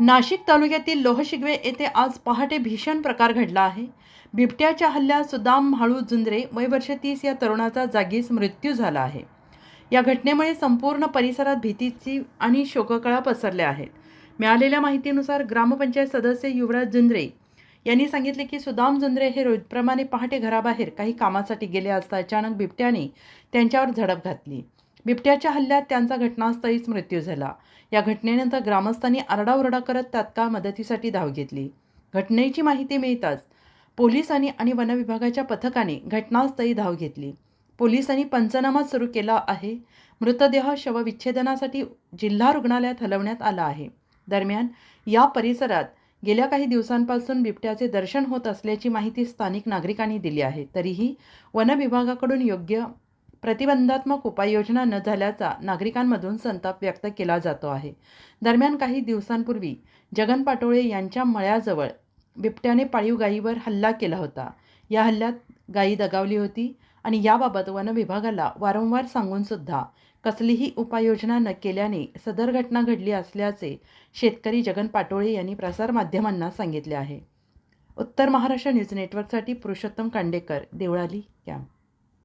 नाशिक तालुक्यातील लोहशिगवे येथे आज पहाटे भीषण प्रकार घडला आहे. बिबट्याच्या हल्ल्यात सुदाम म्हाळू जुंजरे वय वर्ष तीस या तरुणाचा जागीच मृत्यू झाला आहे. या घटनेमुळे संपूर्ण परिसरात भीतीची आणि शोककळा पसरल्या आहेत. मिळालेल्या माहितीनुसार ग्रामपंचायत सदस्य युवराज जुंजरे यांनी सांगितले की सुदाम जुंजरे हे रोजप्रमाणे पहाटे घराबाहेर काही कामासाठी गेले असता अचानक बिबट्याने त्यांच्यावर झडप घातली. बिबट्याच्या हल्ल्यात त्यांचा घटनास्थळीच मृत्यू झाला. या घटनेनंतर ग्रामस्थांनी आरडाओरडा करत तात्काळ मदतीसाठी धाव घेतली. घटनेची माहिती मिळताच पोलिसांनी आणि वनविभागाच्या पथकाने घटनास्थळी धाव घेतली. पोलिसांनी पंचनामा सुरू केला आहे. मृतदेह शवविच्छेदनासाठी जिल्हा रुग्णालयात हलवण्यात आला आहे. दरम्यान या परिसरात गेल्या काही दिवसांपासून बिबट्याचे दर्शन होत असल्याची माहिती स्थानिक नागरिकांनी दिली आहे. तरीही वनविभागाकडून योग्य प्रतिबंधात्मक उपाययोजना न झाल्याचा नागरिकांमधून संताप व्यक्त केला जातो आहे. दरम्यान काही दिवसांपूर्वी जगन पाटोळे यांच्या मळ्याजवळ बिबट्याने पाळीव गायीवर हल्ला केला होता. या हल्ल्यात गायी दगावली होती आणि याबाबत वनविभागाला वारंवार सांगूनसुद्धा कसलीही उपाययोजना न केल्याने सदर घटना घडली असल्याचे शेतकरी जगन पाटोळे यांनी प्रसारमाध्यमांना सांगितले आहे. उत्तर महाराष्ट्र न्यूज नेटवर्कसाठी पुरुषोत्तम कांडेकर देवळाली कॅम्प.